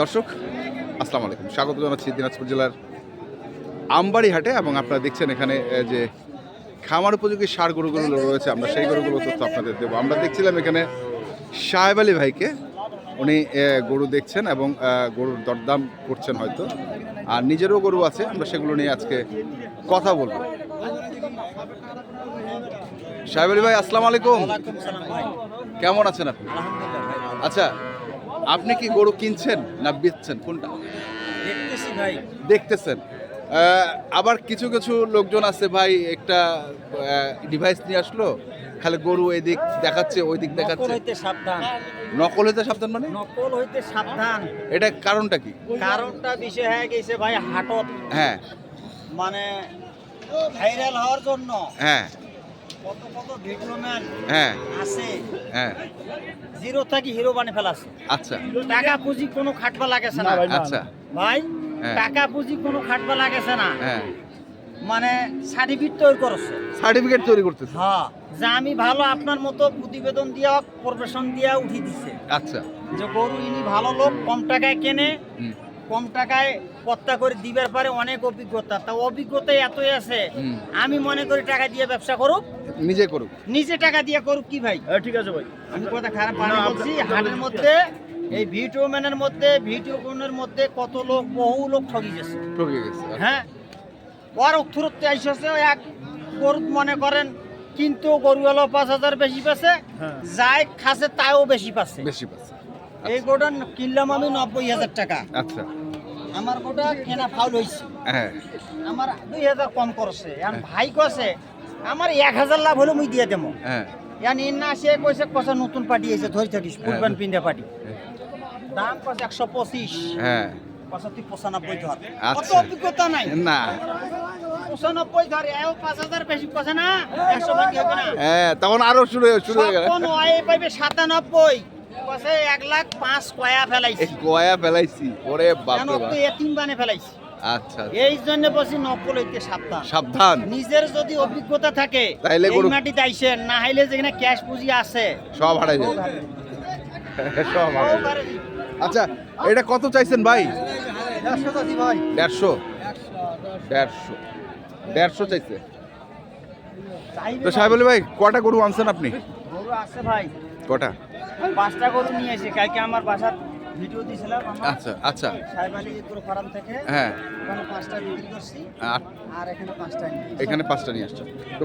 দর্শক আসসালামু আলাইকুম। স্বাগত জানাচ্ছি দিনাজপুর জেলার আমবাড়ি হাটে এবং আপনারা দেখছেন এখানে যে খামার উপযোগী সার গরুগুলো রয়েছে আমরা সেই গরুগুলো তথ্য আপনাদের দেবো। আমরা দেখছিলাম এখানে সাহেব আলী ভাইকে। উনি গরু দেখছেন এবং গরুর দরদাম করছেন হয়তো। আর নিজেরও গরু আছে আমরা সেগুলো নিয়ে আজকে কথা বলব। সাহেব আলী ভাই আসসালামু আলাইকুম। কেমন আছেন আপনি? আচ্ছা আপনি কি গরু কিনছেন না বেচছেন? কোনটা? দেখতেছি ভাই। দেখতেছেন। আবার কিছু কিছু লোকজন আছে ভাই একটা ডিভাইস নিয়ে আসলো খালি গরু এদিক দেখাচ্ছে ওই দিক নকল দেখাচ্ছে। হইতে সাবধান। নকল হইতে সাবধান মানে? নকল হইতে সাবধান। এটা কারণটা কি? কারণটা বিষয় হয়ে গেছে ভাই হাটত। হ্যাঁ। মানে ভাইরাল হওয়ার জন্য। হ্যাঁ। হ্যাঁ। আছে? হ্যাঁ। জিরো থাকি হিরো বানিয়ে ফেলাছে। আচ্ছা। টাকা পুঁজি কোনো খাটবা লাগেছে না? আচ্ছা। ভাই হ্যাঁ। টাকা পুঁজি কোনো খাটবা লাগেছে না? হ্যাঁ। মানে সার্টিফিকেট তৈরি করছে। সার্টিফিকেট তৈরি করতেছে। হ্যাঁ যে আমি ভালো আপনার মতো প্রতিবেদন দিয়া প্রফেশন দিয়া উঠি দিছে। আচ্ছা। যে গরু ইনি ভালো লোক কম টাকায় কেনে কম টাকায় কর্তা করে দিবার পারে অনেক অভিজ্ঞতা। তা অভিজ্ঞতা এতই আছে আমি মনে করি টাকা দিয়ে ব্যবসা করুক। নিজে করুক। নিজে টাকা দিয়ে করুক কি ভাই? ঠিক আছে ভাই। আমি কথা খারাপ পানি বলছি হাটের মধ্যে এই ভিডিও ম্যানের মধ্যে ভিডিও কোনের মধ্যে কত লোক বহু লোক ঠকি গেছে। ঠকে গেছে হ্যাঁ? ওর থুরতে আইসছে এক গরু মনে করেন কিন্তু গরু হলো পাঁচ হাজার বেশি পাচ্ছে হ্যাঁ। যাই খাসে তাও বেশি পাচ্ছে। বেশি পাচ্ছে এই গোটা কিনলাম আমি নব্বই হাজার টাকা। আচ্ছা। আমার গোটা কেনা ফাউল হয়েছে হ্যাঁ। আমার দুই হাজার কম করছে। এখন ভাই কছে আমার এক হাজার লাভ হলে মুই দিয়ে দেবো। হ্যাঁ। না সে কইছে কষা নতুন পার্টি এসে ধরে থাকিস ফুলবান পিন্ধা পার্টি। দাম কছে একশো পঁচিশ। হ্যাঁ। কষা তুই পঁচানব্বই ধর। আচ্ছা। অত অভিজ্ঞতা নাই। না। পঁচানব্বই ধর এও পাঁচ হাজার বেশি কষে না একশো হবে না। হ্যাঁ তখন আরও শুরু হয়ে- শুরু হয়ে গেল। তখন ওই পাইবে সাতানব্বই। কষে এক লাখ পাঁচ কয়া ফেলাইছি। ফেলাইছি ওরে কেন বাপরে তো বাপ। এতিম বানে ফেলাইছি। আচ্ছা এই জন্য বলছি নকল হইতে সাবধান। সাবধান। নিজের যদি অভিজ্ঞতা থাকে তাইলে গরু- মাটিতে আইসেন না হাইলে যেখানে ক্যাশ পুঁজি আছে। সব হারাই যাবে। সব হারাই আচ্ছা এটা কত চাইছেন ভাই? ভাই। দেড়শো। দেড়শো। দেড়শো চাইছে। তো সাহেব ভাই কটা গরু আনছেন আপনি? গরু আছে ভাই। কটা? পাঁচটা গরু নিয়ে এসে কালকে আমার বাসার ভিডিও আচ্ছা আচ্ছা। সাহেব আলী ফার্ম থেকে। হ্যাঁ। ওখানে পাঁচটা বিক্রি করছি। আর আর এখানে পাঁচটা নিয়ে এসেছি। এখানে পাঁচটা নিয়ে আসছেন তো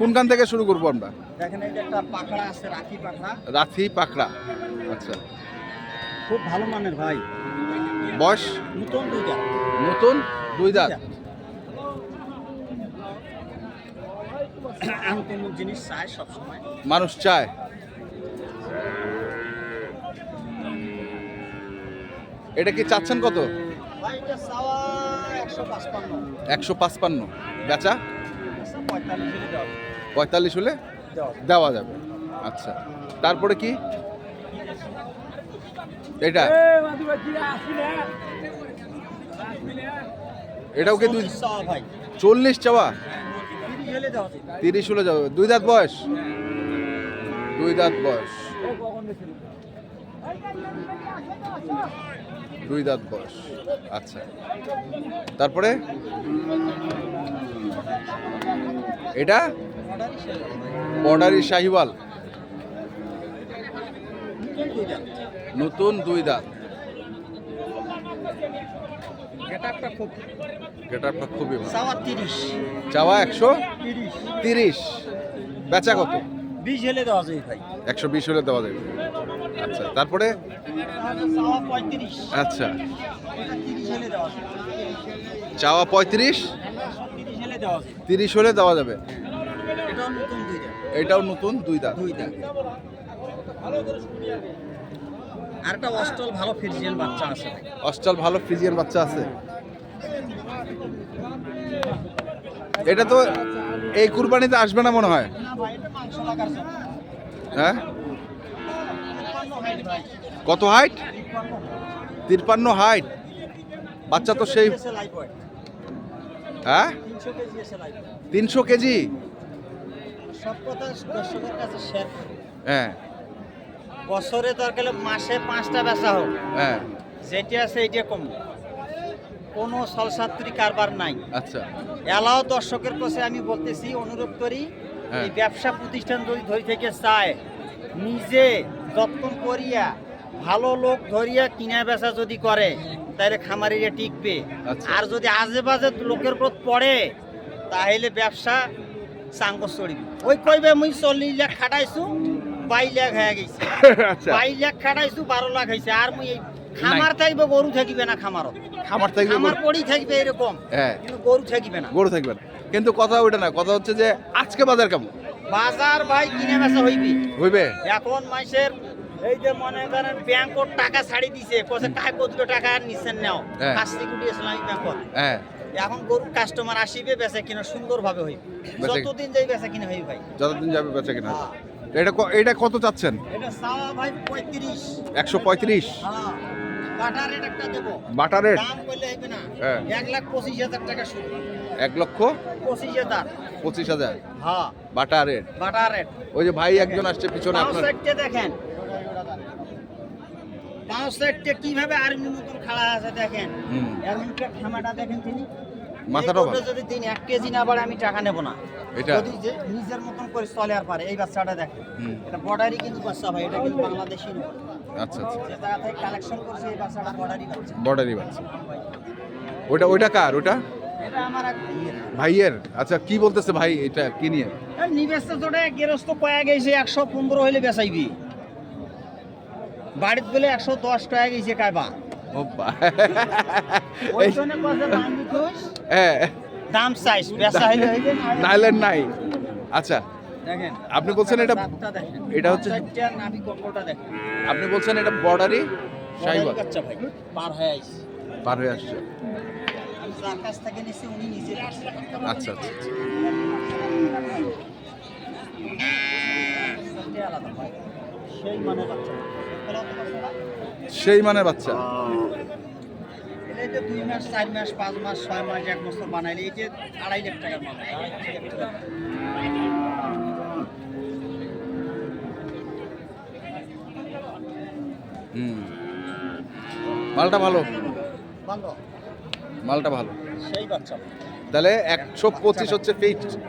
কোন থেকে শুরু করব আমরা? দেখেন এই যে একটা পাখড়া আছে রাখি পাখড়া রাথি পাকড়া। আচ্ছা। খুব ভালো মানের ভাই। বয়স? নতুন দুই দাঁত। আনকমন জিনিস চাই সবসময়। মানুষ চায়। এটা কি চাচ্ছেন কত? একশো পাঁচপান্ন। বেচা? পঁয়তাল্লিশ হলে দেওয়া যাবে। আচ্ছা। তারপরে কি? এটা? এটাও কি দুই চল্লিশ চাওয়া? তিরিশ হলে যাবে। দুই দাঁত বয়স? দুই দাঁত বয়স। দুই দাঁত বয়স। আচ্ছা। তারপরে? এটা? বর্ডারি শাহিওয়াল। নতুন দুই দাঁত। গেটারটা খুবই ভালো। চাওয়া একশো তিরিশ। বেচা কত? বিশ হলে দেওয়া যায় ভাই। একশো বিশ হলে দেওয়া যাবে আচ্ছা তারপরে? আচ্ছা। চাওয়া পঁয়ত্রিশ? তিরিশ হলে দেওয়া যাবে। এটাও নতুন এটাও নতুন দুই দাঁত। আর একটা অস্টল ভালো ফিজিয়ান বাচ্চা আছে। অস্টাল ভালো ফ্রিজিয়ান বাচ্চা আছে। এটা তো এই কুরবানিতে আসবে না মনে হয়? হ্যাঁ? কত হাইট তিপ্পান্ন হাইট বাচ্চা তো সেই হ্যাঁ? তিনশো কেজি। হ্যাঁ। বছরে গেলে মাসে পাঁচটা বেচা হোক। হ্যাঁ। যেটা আছে এইটা কম। কোনো সলসাত্রী কারবার নাই। আচ্ছা। এলাও দর্শকের কাছে আমি বলতেছি অনুরোধ করি হ্যাঁ। এই ব্যবসা প্রতিষ্ঠান যদি ধরে থেকে চায় নিজে যত্ন করিয়া ভালো লোক ধরিয়া কিনা বেচা যদি করে তাহলে খামারিরা টিকবে। আচ্ছা। আর যদি আজে বাজে লোকের উপর পড়ে তাহলে ব্যবসা সাঙ্গ চড়িবে। ওই কইবে মুই চল্লিশ লাখ খাটাইছো বাইশ লাখ হয়ে গেছে। আচ্ছা। বাইশ লাখ খাটাইছো বারো লাখ হয়েছে আর মুই এই খামার থাকবে গরু থাকিবে না খামারত। খামার থাকবে খামার পড়ি থাকবে এরকম হ্যাঁ। কিন্তু গরু থাকিবে না। গরু থাকবে না। কিন্তু কথা ওইটা না কথা হচ্ছে যে আজকে বাজার কেমন? বাজার ভাই কিনে বেচা হইবি। হইবে? এখন মাসের এই যে মনে করেন ব্যাংকত টাকা ছাড়ি দিছে কোসে কায় কতগুলো টাকা আর নিচ্ছেন নাও হ্যাঁ। কাস্তি গুটি ইসলামিক ব্যাংকত। হ্যাঁ। এখন গরু কাস্টমার আসিবে বেচা কিনা সুন্দর ভাবে হইবে যতদিন যাই বেচা কিনা হইবে ভাই। যতদিন যাবে বেচা কিনা। এটা এটা কত চাচ্ছেন? এটা সাওয়া ভাই পঁয়ত্রিশ। একশো পঁয়ত্রিশ? হ্যাঁ। বাটা রেট একটা দেবো। বাটার রেট দাম করলে হইবে না। হ্যাঁ। এক লাখ পঁচিশ হাজার টাকা শুরু। এক লক্ষ পঁচিশ হাজার। পঁচিশ হাজার? হ্যাঁ। বাটার রেট বাটা রেট ওই যে ভাই একজন আসছে পিছনে আপনার। দেখেন। কীভাবে আর্মি মতন খাড়া আছে দেখেন। এর মুখে খামাটা দেখেন তিনি। ভালো। যদি দিন কেজি না বাড়ে আমি টাকা নেব না। এটা? যদি নিজের মতন করে চলে আর পারে এই বাচ্চাটা দেখেন। এটা বর্ডারই কিন্তু বাচ্চা ভাই এটা কিন্তু বাংলাদেশি আচ্ছা আচ্ছা। বর্ডারই বাচ্চা। ওইটা ওইটা কার ওটা ইয়ে। ভাইয়ের। আচ্ছা কি বলতেছে ভাই এটা কি নিয়ে? এই নিবেশটা গেরস্ত কয়া গেছে একশো পনেরো হইলে বেচাইবি। বাড়িতে গেলে একশো দশ টাকা গেছে কাইবা বা- ওই এই- জন্য কছে বান্ধি থইস, হ্যাঁ। দাম চাইস বেচা হইলে নাইলেন নাই। আচ্ছা। আপনি বলছেন এটা- এটা হচ্ছে- আপনি বলছেন এটা বর্ডারই সাইবার। পার হয়ে আইস পার হয়ে আসছে। আচ্ছা আচ্ছা। সেই মানে বাচ্চা। এটা যে দুই মাস চার মাস পাঁচ মাস ছয় মাস এক বছর বানাইলে এই যে আড়াই লাখ টাকার মাল আড়াই লাখ টাকা। হুম মালটা ভালো? মালটা ভালো। সেই বাচ্চা। তাহলে একশো পঁচিশ হচ্ছে ফিক্সড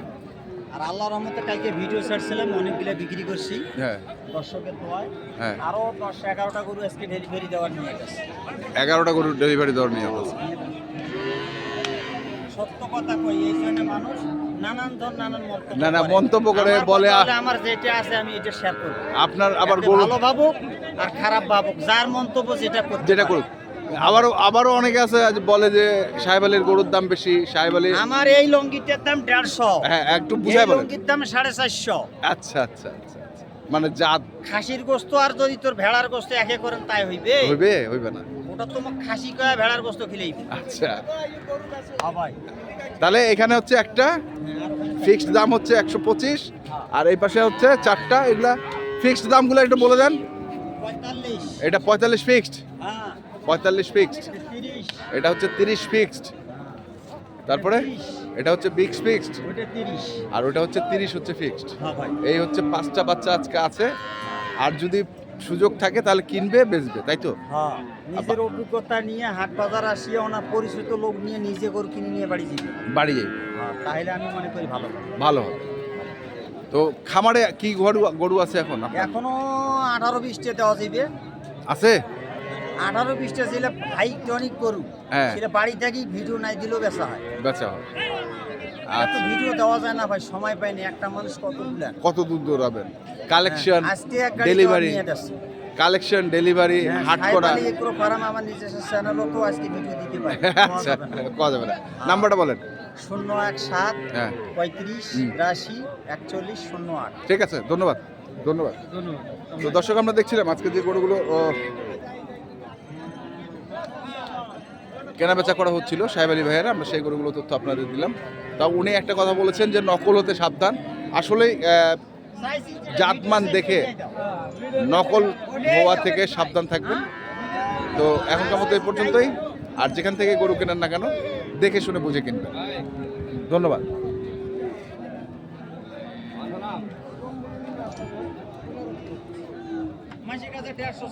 আর আল্লাহ রহমতে কালকে ভিডিও ছাড়ছিলাম অনেকগুলো বিক্রি করছি। হ্যাঁ। দর্শকের দোয়ায়। হ্যাঁ। আরও দশ এগারোটা গরু আজকে ডেলিভারি দেওয়ার নিয়ে গেছে এগারোটা গরু ডেলিভারি দেওয়ার নিয়ে আছে। সত্য কথা কই এই জন্য মানুষ নানান ধর নানান মন্তব্য না, না, মন্তব্য করে আমার বলে, আমার যেটা আছে আমি এটা শেয়ার করব। আপনার আবার ভালো ভাবুক আর খারাপ ভাবুক যার মন্তব্য যেটা করতে যেটা করুক। আবারও আবারও অনেকে আছে বলে যে সাহেব আলীর গরুর দাম বেশি সাহেব আলী আমার এই লঙ্গিটার দাম দেড়শো। হ্যাঁ একটু বুঝাই বলেন। লঙ্গির দাম সাড়ে চারশো। আচ্ছা আচ্ছা আচ্ছা আচ্ছা। মানে জাত খাসির গোস্ত আর যদি তোর ভেড়ার গোস্ত একে করেন তাই হইবে? হইবে হইবে না। ওটা তোমার খাসি কয়া ভেড়ার গোস্ত খেলেই আচ্ছা। তাহলে এখানে হচ্ছে একটা ফিক্সড দাম হচ্ছে একশো পঁচিশ আর এই পাশে হচ্ছে চারটা এগুলা ফিক্সড দামগুলো একটু বলে দেন। এটা পঁয়তাল্লিশ ফিক্সড? হ্যাঁ। পঁয়তাল্লিশ ফিক্সড। এটা হচ্ছে তিরিশ ফিক্সড। তারপরে এটা হচ্ছে বিক্স ফিক্সড। আর ওটা হচ্ছে তিরিশ হচ্ছে ফিক্সড। হ্যাঁ এই হচ্ছে পাঁচটা বাচ্চা আজকে আছে। আর যদি সুযোগ থাকে তাহলে কিনবে বেচবে তাই তো? হ্যাঁ নিজের অভিজ্ঞতা নিয়ে হাট বাজার আসিয়ে ওনার পরিচিত লোক নিয়ে নিজে গরু কিনে নিয়ে বাড়ি যাবে বাড়ি যাই হ্যাঁ তাহলে আমি মনে করি ভালো ভালো হবে। তো খামারে কি গরু গরু আছে এখন? এখনও আঠারো বিশটা দেওয়া যাবে আছে? আঠারো বিশটা ছিল হাই টনিক গরু হ্যাঁ। সেটা বাড়ি থেকেই ভিডিও নাই দিলেও বেচা হয়। বেচা হয়। আচ্ছা। ভিডিও দেওয়া যায় না ভাই সময় পাইনি একটা মানুষ কত বুলেন কত দূর দৌড়াবেন? কালেকশন ডেলিভারি কালেকশন ডেলিভারি হাট করা। আমার নিজস্ব চ্যানেলও তো আজকে ভিডিও দিতে পারি। আচ্ছা নাম্বারটা বলেন। শূন্য এক সাত হ্যাঁ। পঁয়ত্রিশ। বিরাশি একচল্লিশ শূন্য আট। ঠিক আছে ধন্যবাদ ধন্যবাদ। তো দর্শক আমরা দেখছিলাম আজকে যে গরুগুলো ও, কেনা বেচা করা হচ্ছিল সাহেব আলী ভাইয়েরা আমরা সেই গরুগুলো তথ্য আপনাদের দিলাম। তা উনি একটা কথা বলেছেন যে নকল হতে সাবধান। আসলেই আহ, জাতমান দেখে নকল হওয়া থেকে সাবধান থাকবেন। তো এখনকার মতো এই পর্যন্তই। আর যেখান থেকে গরু কেনেন না কেন, দেখে শুনে বুঝে কিনবেন। ধন্যবাদ। দেড়শো